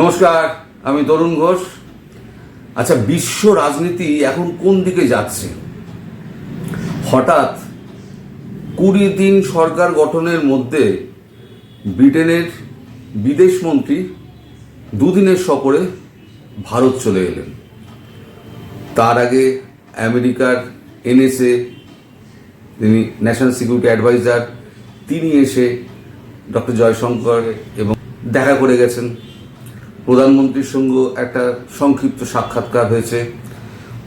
নমস্কার, আমি তরুণ ঘোষ। আচ্ছা বিশ্ব রাজনীতি এখন কোন দিকে যাচ্ছে? হঠাৎ কুড়ি দিন সরকার গঠনের মধ্যে ব্রিটেনের বিদেশমন্ত্রী দুদিনের সফরে ভারত চলে এলেন। তার আগে আমেরিকার এনএসএ, তিনি ন্যাশনাল সিকিউরিটি অ্যাডভাইজার, তিনি এসে ডক্টর জয়শঙ্কর এবং দেখা করে গেছেন। প্রধানমন্ত্রীর সঙ্গে একটা সংক্ষিপ্ত সাক্ষাৎকার হয়েছে।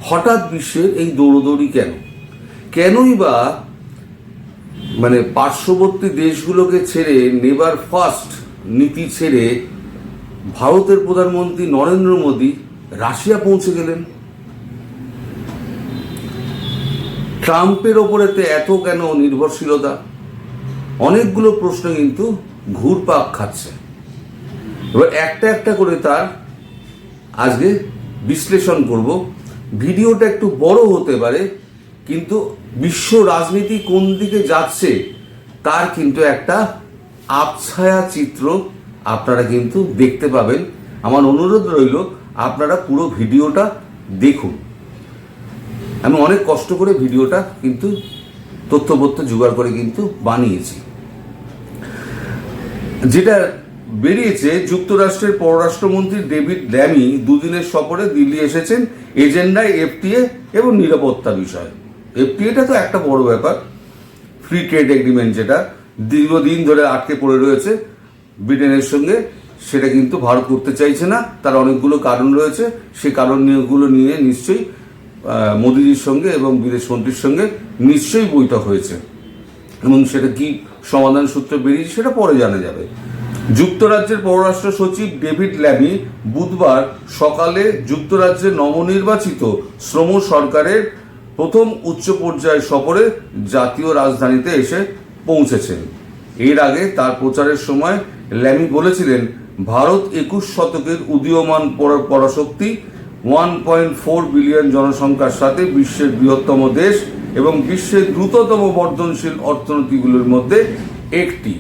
হঠাৎ বিশ্বের এই দৌড়দৌড়ি কেন? কেনই বা মানে পার্শ্ববর্তী দেশগুলোকে ছেড়ে নেবার ফার্স্ট নীতি ছেড়ে ভারতের প্রধানমন্ত্রী নরেন্দ্র মোদী রাশিয়া পৌঁছে গেলেন? ট্রাম্পের ওপরেতে এত কেন নির্ভরশীলতা? অনেকগুলো প্রশ্ন কিন্তু ঘুরপাক খাচ্ছে। এবার একটা একটা করে তার আজকে বিশ্লেষণ করব। ভিডিওটা একটু বড় হতে পারে, কিন্তু বিশ্ব রাজনীতি কোন দিকে যাচ্ছে তার কিন্তু একটা আবছায়া চিত্র আপনারা কিন্তু দেখতে পাবেন। আমার অনুরোধ রইল, আপনারা পুরো ভিডিওটা দেখুন। আমি অনেক কষ্ট করে ভিডিওটা কিন্তু তথ্যপত্র জোগাড় করে কিন্তু বানিয়েছি। যেটা বেরিয়েছে যুক্তরাষ্ট্রের পররাষ্ট্রমন্ত্রী ডেভিড ড্যামি দুদিনের সফরে দিল্লি এসেছেন এজেন্ডায় এফটিএ এবং নিরাপত্তা বিষয়। এফটিএটা তো একটা বড় ব্যাপার। ফ্রি ট্রেড এগ্রিমেন্ট যেটা দীর্ঘদিন ধরে আটকে পড়ে রয়েছে ব্রিটেনের সঙ্গে। সেটা কিন্তু ভারত করতে চাইছে না। তার অনেকগুলো কারণ রয়েছে। সে কারণগুলো নিয়ে নিশ্চয়ই মোদিজির সঙ্গে এবং বিদেশমন্ত্রীর সঙ্গে নিশ্চয়ই বৈঠক হয়েছে। এবং সেটা কি সমাধান সূত্র বেরিয়েছে সেটা পরে জানা যাবে। যুক্তরাজ্যের পররাষ্ট্র সচিব ডেভিড ল্যামি বুধবার সকালে যুক্তরাজ্যের নবনির্বাচিত শ্রম সরকারের প্রথম উচ্চ পর্যায় সফরে জাতীয় রাজধানীতে এসে পৌঁছেছেন। এর আগে তার প্রচারের সময় ল্যামি বলেছিলেন, ভারত একুশ শতকের উদীয়মান পরা- পরাশক্তি, ওয়ান পয়েন্ট ফোর বিলিয়ন জনসংখ্যার সাথে বিশ্বের বৃহত্তম দেশ এবং বিশ্বের দ্রুততম বর্ধনশীল অর্থনীতিগুলোর মধ্যে একটি।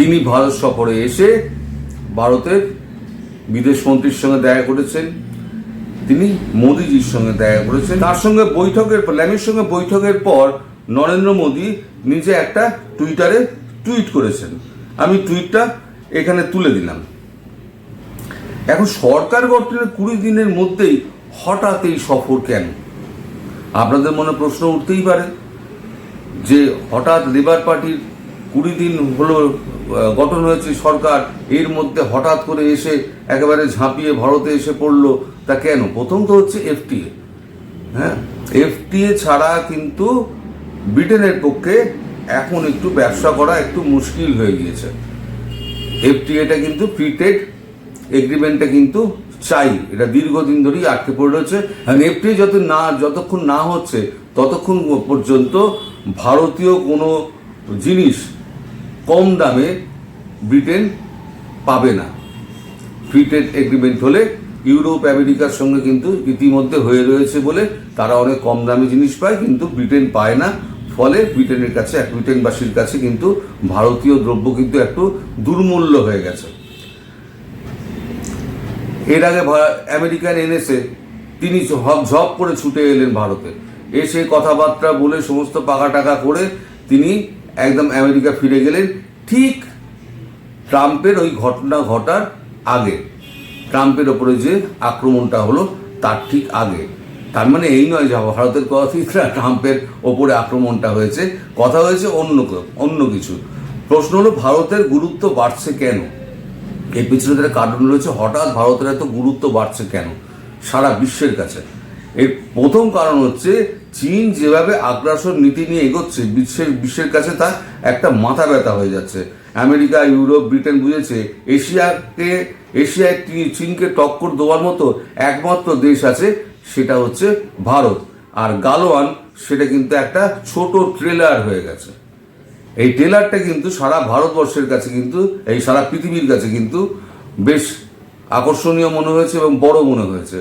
তিনি ভারত সফরে এসে ভারতের বিদেশমন্ত্রীর সঙ্গে দেখা করেছেন। তিনি মোদিজির সঙ্গে দেখা করেছেন। তার সঙ্গে বৈঠকের পর, ল্যামির সঙ্গে বৈঠকের পর নরেন্দ্র মোদী নিজে একটা টুইটারে টুইট করেছেন। আমি টুইটটা এখানে তুলে দিলাম। এখন সরকার গঠনের কুড়ি দিনের মধ্যেই হঠাৎ এই সফর কেন? আপনাদের মনে প্রশ্ন উঠতেই পারে যে হঠাৎ লেবার পার্টির কুড়ি দিন হলো গঠন হয়েছে সরকার, এর মধ্যে হঠাৎ করে এসে একেবারে ঝাঁপিয়ে ভারতে এসে পড়ল, তা কেন? প্রথম তো হচ্ছে এফটিএ হ্যাঁ? এফটিএ ছাড়া কিন্তু ব্রিটেনের পক্ষে এখন একটু ব্যবসা করা একটু মুশকিল হয়ে গিয়েছে। এফটিএটা কিন্তু ফ্রি ট্রেড এগ্রিমেন্টটা কিন্তু চাই, এটা দীর্ঘদিন ধরেই আটকে পড়ে রয়েছে। এফটিএ যত না, যতক্ষণ না হচ্ছে, ততক্ষণ পর্যন্ত ভারতীয় কোনো জিনিস কম দামে ব্রিটেন পাবে না। ফ্রি ট্রেড এগ্রিমেন্ট হলে ইউরোপ আমেরিকার সঙ্গে কিন্তু ইতিমধ্যে হয়ে রয়েছে বলে তারা অনেক কম দামি জিনিস পায়, কিন্তু ব্রিটেন পায় না। ফলে ব্রিটেনের কাছে, এক ব্রিটেনবাসীর কাছে কিন্তু ভারতীয় দ্রব্য কিন্তু একটু দুর্মূল্য হয়ে গেছে। এর আগে আমেরিকান এনেছে তিনি ঝপ করে ছুটে এলেন ভারতে। এসে কথাবার্তা বলে সমস্ত পাকা টাকা করে তিনি একদম আমেরিকা ফিরে গেলেন ঠিক ট্রাম্পের ওই ঘটনা ঘটার আগে। ট্রাম্পের ওপরে যে আক্রমণটা হলো তার ঠিক আগে। তার মানে এই নয় যে ভারতের কথাই ট্রাম্পের ওপরে আক্রমণটা হয়েছে। কথা হয়েছে অন্য অন্য কিছু। প্রশ্ন হলো ভারতের গুরুত্ব বাড়ছে কেন? এর পিছনে তার কারণ রয়েছে, হঠাৎ ভারতের এত গুরুত্ব বাড়ছে কেন? সারা বিশ্বের কাছে। এর প্রথম কারণ হচ্ছে চীন যেভাবে আগ্রাসন নীতি নিয়ে এগোচ্ছে, বিশ্বের বিশ্বের কাছে তা একটা মাথা ব্যথা হয়ে যাচ্ছে। আমেরিকা, ইউরোপ, ব্রিটেন বুঝেছে, এশিয়াকে, এশিয়ায় চীনকে টক্কর দেওয়ার মতো একমাত্র দেশ আছে, সেটা হচ্ছে ভারত। আর গালোয়ান, সেটা কিন্তু একটা ছোট ট্রেলার হয়ে গেছে। এই ট্রেলারটা কিন্তু সারা ভারতবর্ষের কাছে কিন্তু, এই সারা পৃথিবীর কাছে কিন্তু বেশ আকর্ষণীয় মনে হয়েছে এবং বড় মনে হয়েছে।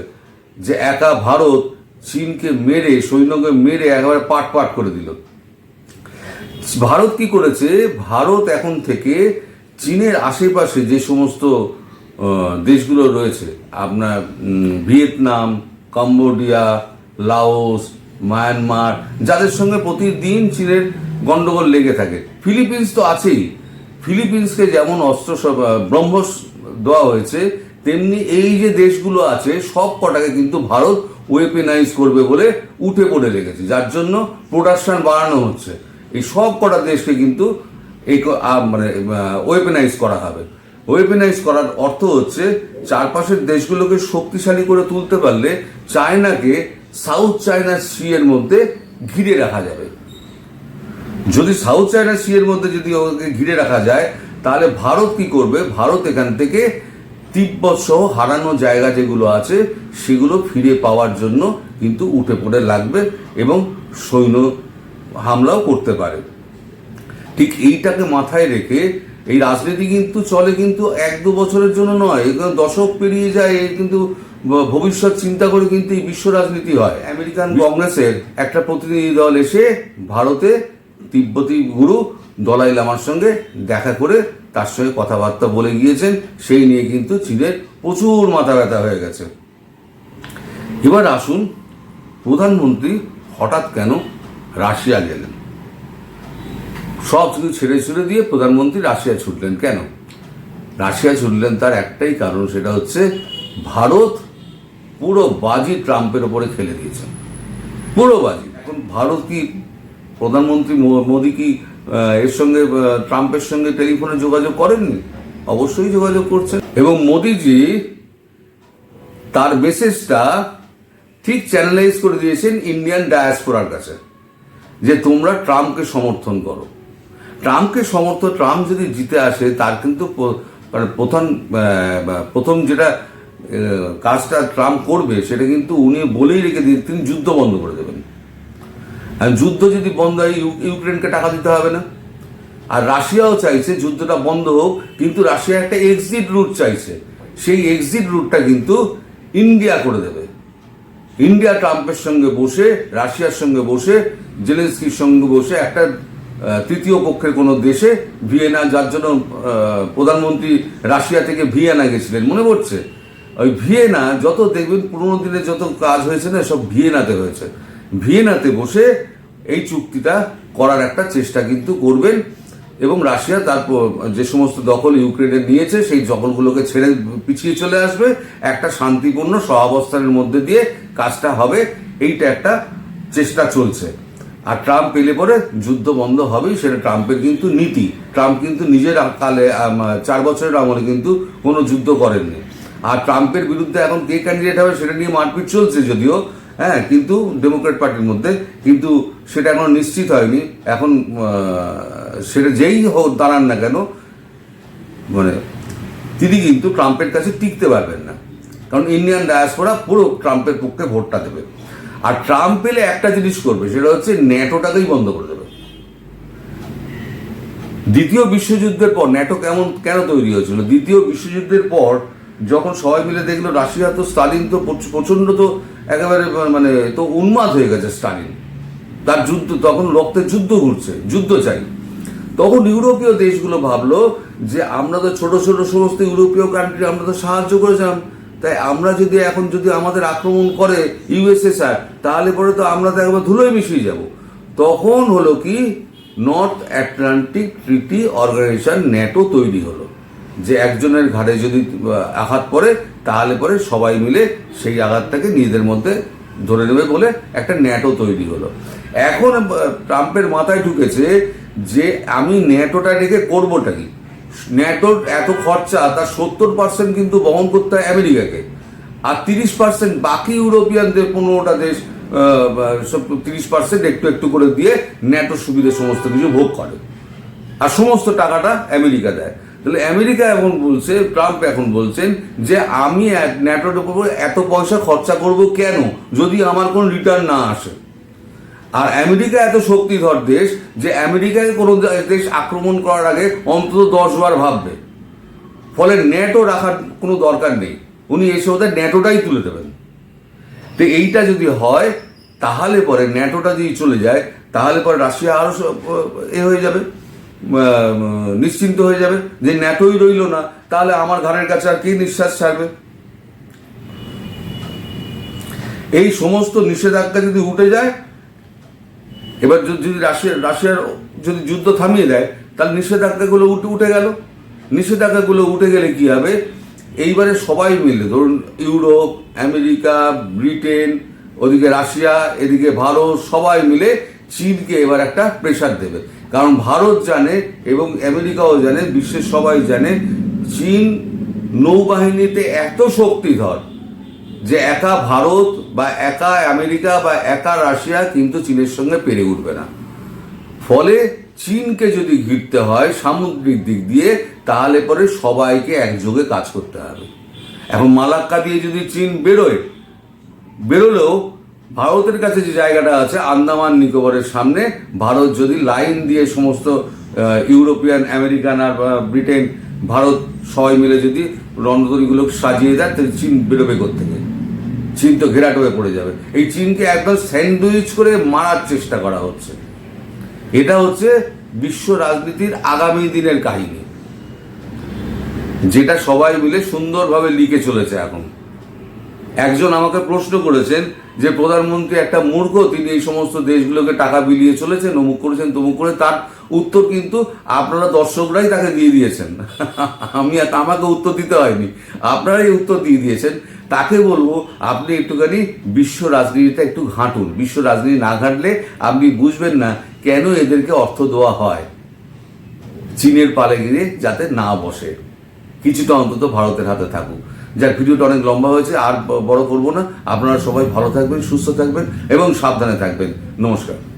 যে একা ভারত চীনকে মেরে, সৈন্যকে মেরে একেবারে পাট পাট করে দিল। ভারত কি করেছে? ভারত এখন থেকে চীনের আশেপাশে যে সমস্ত দেশগুলো রয়েছে, আপনার ভিয়েতনাম, কম্বোডিয়া, লাওস, মায়ানমার, যাদের সঙ্গে প্রতিদিন চীনের গন্ডগোল লেগে থাকে। ফিলিপিন্স তো আছেই। ফিলিপিন্সকে যেমন অস্ত্র ব্রহ্মস দেওয়া হয়েছে তেমনি এই যে দেশগুলো আছে, সব কটাকে কিন্তু ভারত ওয়েপেনাইজ করবে বলে উঠে পড়ে লেগেছে, যার জন্য প্রোডাকশন বাড়ানো হচ্ছে। এই সব কটা দেশকে কিন্তু এই মানে ওয়েপেনাইজ করা হবে। ওয়েপেনাইজ করার অর্থ হচ্ছে চারপাশের দেশগুলোকে শক্তিশালী করে তুলতে পারলে চায়নাকে সাউথ চায়না সি এর মধ্যে ঘিরে রাখা যাবে। যদি সাউথ চায়না সি এর মধ্যে যদি ওকে ঘিরে রাখা যায়, তাহলে ভারত কি করবে? ভারত এখান থেকে তিব্বত সহ হারানো জায়গা যেগুলো আছে সেগুলো ফিরে পাওয়ার জন্য কিন্তু উঠে পড়ে লাগবে এবং সৈন্য হামলাও করতে পারে। ঠিক এইটাকে মাথায় রেখে এই রাজনীতি কিন্তু চলে কিন্তু এক দু বছরের জন্য নয় দশক পেরিয়ে যায় এই কিন্তু ভবিষ্যৎ চিন্তা করে কিন্তু এই বিশ্ব রাজনীতি হয়। আমেরিকান কংগ্রেসের একটা প্রতিনিধি দল এসে ভারতে তিব্বতী গুরু দলাই লামার সঙ্গে দেখা করে তার সঙ্গে কথাবার্তা বলে গিয়েছেন, সেই নিয়ে কিন্তু চীনের প্রচুর মাথা ব্যথা হয়ে গেছে। এবার আসুন, প্রধানমন্ত্রী হঠাৎ কেন রাশিয়া গেলেন? সব কিছু ছেড়ে ছুড়ে দিয়ে প্রধানমন্ত্রী রাশিয়া ছুটলেন কেন? রাশিয়া ছুটলেন তার একটাই কারণ, সেটা হচ্ছে ভারত পুরো বাজি ট্রাম্পের ওপরে খেলে দিয়েছে। পুরো বাজি। এখন ভারত কি প্রধানমন্ত্রী মোদী কি এর সঙ্গে ট্রাম্পের সঙ্গে টেলিফোনে যোগাযোগ করেননি? অবশ্যই যোগাযোগ করছেন। এবং মোদিজি তার মেসেজটা ঠিক চ্যানেলাইজ করে দিয়েছেন ইন্ডিয়ান ডায়াসপোরার কাছে, যে তোমরা ট্রাম্পকে সমর্থন করো। ট্রাম্পকে সমর্থন ট্রাম্প যদি জিতে আসে, তার কিন্তু মানে প্রধান প্রথম যেটা কাজটা ট্রাম্প করবে, সেটা কিন্তু উনি বলেই রেখে দিয়ে তিনি যুদ্ধ বন্ধ করে দেবেন। যুদ্ধ যদি বন্ধ হয় ইউক্রেনকে টাকা দিতে হবে না। আর রাশিয়াও চাইছে যুদ্ধটা বন্ধ হোক, কিন্তু রাশিয়া একটা এক্সিট রুট চাইছে। সেই এক্সিট রুটটা কিন্তু ইন্ডিয়া করে দেবে। ইন্ডিয়া ট্রাম্পের সঙ্গে বসে, রাশিয়ার সঙ্গে বসে, জেলেন্সকির সঙ্গে বসে একটা তৃতীয় পক্ষের কোনো দেশে ভিয়েনা, যার জন্য প্রধানমন্ত্রী রাশিয়া থেকে ভিয়েনা গেছিলেন, মনে পড়ছে? ওই ভিয়েনা, যত দেখবেন পুরোনো দিনে যত কাজ হয়েছে না, সব ভিয়েনাতে হয়েছে। ভিয়েনাতে বসে এই চুক্তিটা করার একটা চেষ্টা কিন্তু করবেন এবং রাশিয়া তারপর যে সমস্ত দখল ইউক্রেনে নিয়েছে, সেই দখলগুলোকে ছেড়ে পিছিয়ে চলে আসবে। একটা শান্তিপূর্ণ সহাবস্থানের মধ্যে দিয়ে কাজটা হবে। এইটা একটা চেষ্টা চলছে। আর ট্রাম্প এলে পরে যুদ্ধ বন্ধ হবেই, সেটা ট্রাম্পের কিন্তু নীতি। ট্রাম্প কিন্তু নিজের কালে চার বছরের আমলে কিন্তু কোনো যুদ্ধ করেননি। আর ট্রাম্পের বিরুদ্ধে এখন কে ক্যান্ডিডেট হবে, সেটা নিয়ে মারপিট চলছে যদিও। হ্যাঁ কিন্তু ডেমোক্রেট পার্টির মধ্যে, কিন্তু সেটা এখনও নিশ্চিত হয়নি। এখন সেটা যেই হোক দাঁড়ান না কেন মানে তিনি কিন্তু ট্রাম্পের কাছে টিকতে পারবেন না। কারণ ইন্ডিয়ান ডায়াসপোরা পুরো ট্রাম্পের পক্ষে ভোটটা দেবে। আর ট্রাম্প পেলে একটা জিনিস করবে, সেটা হচ্ছে ন্যাটোটাকেই বন্ধ করে দেবে। দ্বিতীয় বিশ্বযুদ্ধের পর, ন্যাটো কেমন, কেন তৈরি হয়েছিল? দ্বিতীয় বিশ্বযুদ্ধের পর যখন সবাই মিলে দেখল রাশিয়া তো স্টালিন তো প্রচ- প্রচণ্ড তো একেবারে মানে তো উন্মাদ হয়ে গেছে স্টালিন। তার যুদ্ধ, তখন রক্তের যুদ্ধ ঘুরছে, যুদ্ধ চাই। তখন ইউরোপীয় দেশগুলো ভাবলো যে আমরা তো ছোট ছোট সমস্ত ইউরোপীয় কান্ট্রি আমরা তো সাহায্য করেছিলাম। তাই আমরা যদি এখন যদি আমাদের আক্রমণ করে ইউএসএসআর তাহলে পরে তো আমরা তো একবার ধুলোয় মিশিয়ে যাব। তখন হলো কি North Atlantic Treaty Organization NATO তৈরি হলো। যে একজনের ঘাড়ে যদি আঘাত পড়ে, তাহলে পরে সবাই মিলে সেই আঘাতটাকে নিজেদের মধ্যে ধরে নেবে বলে একটা ন্যাটো তৈরি হলো। এখন ট্রাম্পের মাথায় ঢুকেছে যে আমি ন্যাটোটা রেখে করবোটা কি? ন্যাটোর এত খরচা, তার সত্তর পার্সেন্ট কিন্তু বহন করতে হয় আমেরিকাকে। আর তিরিশ পার্সেন্ট বাকি ইউরোপিয়ানদের পনেরোটা দেশ সব তিরিশ পার্সেন্ট একটু একটু করে দিয়ে ন্যাটোর সুবিধা সমস্ত কিছু ভোগ করে। আর সমস্ত টাকাটা আমেরিকা দেয়। তাহলে আমেরিকা এখন বলছে, ট্রাম্প এখন বলছেন যে আমি ন্যাটোর উপর এত পয়সা খরচা করব কেন? যদি আমার কোনো রিটার্ন না আসে। আর আমেরিকা এত শক্তিধর দেশ যে আমেরিকাকে কোনো দেশ আক্রমণ করার আগে অন্তত দশ বার ভাববে। ফলে ন্যাটো রাখার কোনো দরকার নেই। উনি এসে ওদের ন্যাটোটাই তুলে দেবেন। তো এইটা যদি হয়, তাহলে পরে ন্যাটোটা যদি চলে যায়, তাহলে পরে রাশিয়া আরও এ হয়ে যাবে। নিশ্চিন্ত হয়ে যাবে যে ন্যাটোই রইল না, তাহলে আমার ঘরের কাছে আর কি নিঃশ্বাস ছাড়বে? এই সমস্ত নিষেধাজ্ঞা যদি উঠে যায়, এবার যদি যদি রাশিয়া, রাশিয়ার যদি যুদ্ধ থামিয়ে দেয়, তাহলে নিষেধাজ্ঞাগুলো উঠে উঠে গেল। নিষেধাজ্ঞাগুলো উঠে গেলে কি হবে? এইবারে সবাই মিলে, ধরুন ইউরোপ, আমেরিকা, ব্রিটেন, ওদিকে রাশিয়া, এদিকে ভারত, সবাই মিলে চীনকে এবার একটা প্রেশার দেবে। কারণ ভারত জানে এবং আমেরিকাও জানে, বিশ্বের সবাই জানে, চীন নৌবাহিনীতে এত শক্তিধর যে একা ভারত বা একা আমেরিকা বা একা রাশিয়া কিন্তু চীনের সঙ্গে পেরে উঠবে না। ফলে চীনকে যদি ঘিরতে হয় সামুদ্রিক দিক দিয়ে, তাহলে পরে সবাইকে একযোগে কাজ করতে হবে। এখন মালাক্কা দিয়ে যদি চীন বেরোয়, বেরোলেও ভারতের কাছে যে জায়গাটা আছে, আন্দামান নিকোবরের সামনে, ভারত যদি লাইন দিয়ে সমস্ত ইউরোপিয়ান, আমেরিকান আর ব্রিটেন, ভারত সবাই মিলে যদি রণতরীগুলো সাজিয়ে দেয়, তাহলে চীন বেরোবে থেকে চীন তো ঘেরাট হয়ে পড়ে যাবে। এই চীনকে একদম স্যান্ডউইচ করে মারার চেষ্টা করা হচ্ছে। এটা হচ্ছে বিশ্ব রাজনীতির আগামী দিনের কাহিনী। যেটা সবাই মিলে সুন্দরভাবে লিখে চলেছে এখন। একজন আমাকে প্রশ্ন করেছেন যে প্রধানমন্ত্রী একটা মূর্খ, তিনি এই সমস্ত দেশগুলোকে টাকা বিলিয়ে চলেছেন, অমুক করেছেন, তমুক করে, তার উত্তর কিন্তু আপনারা দর্শকরাই তাকে দিয়ে দিয়েছেন। আমি আমাকে উত্তর দিতে হয়নি, আপনারাই উত্তর দিয়ে দিয়েছেন। তাকে বলব, আপনি একটুখানি বিশ্ব রাজনীতিটা একটু ঘাঁটুন। বিশ্ব রাজনীতি না ঘাঁটলে আপনি বুঝবেন না কেন এদেরকে অর্থ দেওয়া হয় চীনের পালে গিয়ে যাতে না বসে। কিছুটা অন্তত ভারতের হাতে থাকুক। যার ভিডিওটা অনেক লম্বা হয়েছে, আর বড় করব না। আপনারা সবাই ভালো থাকবেন, সুস্থ থাকবেন, এবং সাবধানে থাকবেন। নমস্কার।